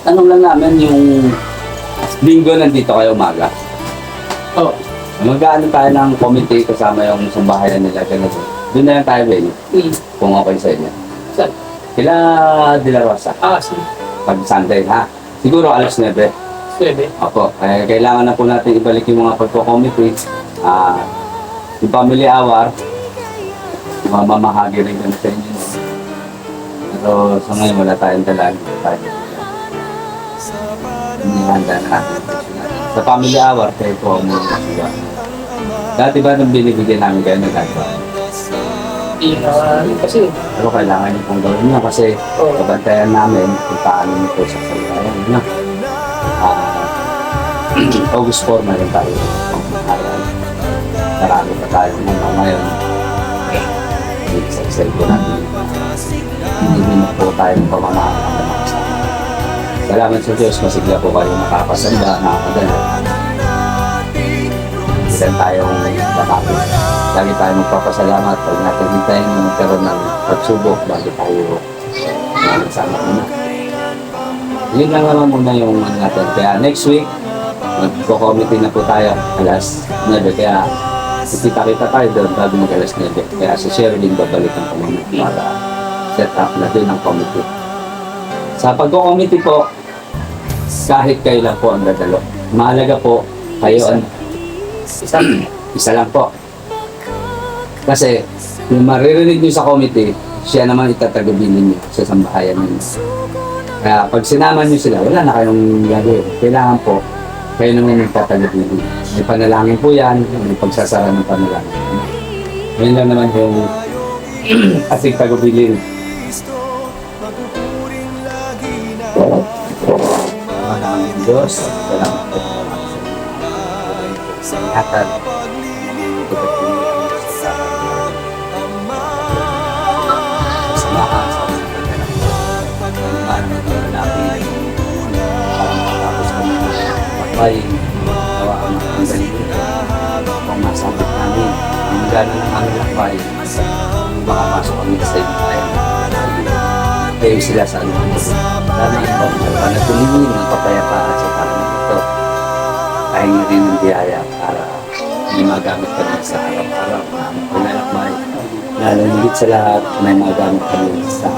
Tanong lang namin yung linggo nandito kayo umaga. Oo. Mag-ano tayo ng committee kasama yung sambahayan nila. Ganito. Doon na lang tayo, Ben. Uy, Kung okay sa inyo. saan? Kila De La Rosa. Ah, sige. Pag Sunday, ha? Siguro alas 9. Pwede. Opo. Eh, kailangan na po natin ibalik yung mga pagko-committee. Ah, yung family hour, mamamahagi rin kami sa inyo. Pero sa ngayon wala tayong dalaan. Wala tayong Hindi handa na natin. Sa family hour, kayo po ang muna siya. Dati ba nung binibigyan namin kayo nagagawa? Hindi na, kasi, Pero kailangan niyo pong gawin niya kasi Oo. kabantayan namin kung paano niyo po sa salilayan niyo. Ah, August 4 na rin tayo. Po natin. Hindi na po tayo ng pamamahal ng mga kasama. Salamat sa Diyos, masigla po kayo makakasanda, nakakadala. Ilan tayong bakapit. Lagi tayo magpapasalamat pag natin hintayin na magkaroon ng pagsubok bago tayo magsama muna. Yun lang naman muna yung ano natin. Kaya next week, magko-committee na po tayo alas 9. Kaya kita-kita tayo doon bago mag alas 9. Kaya si Sherilyn babalikan ko muna para set up na din ang committee. Sa pagko-committee po, kahit kayo lang po ang dadalo. Mahalaga po, kayo ang isa. isa lang po. Kasi, yung maririnig nyo sa committee, siya naman itatagubinin nyo sa sambahayan ninyo. Kaya pag sinama nyo sila, wala na kayong gagawin. Kailangan po, kayo naman yung tatagubinin. May panalangin po yan, may pagsasara ng panalangin. Yun lang naman yung ating tagubinin. Salamat ng Diyos. Salamat po sa ingatan. Matay gawa ang ang ganito. Kung masabot namin ang gana ng aming lakbay makapasok kami sa tayo kayo sila sa ano. Salamat po sa panatulungin ng kapayapaan sa tanong ito. Ay nga rin ng biyaya para may magamit kami sa araw-araw na aming pinalakbay. Lalo higit sa lahat, may magamit kami sa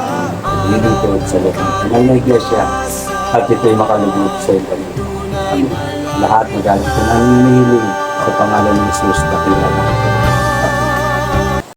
aming lingkod sa loob ng na iglesia. At ito'y makalugod sa iyo kami. Lahat magalit ko namin hinihiling sa pangalan ni Jesus, kapila natin.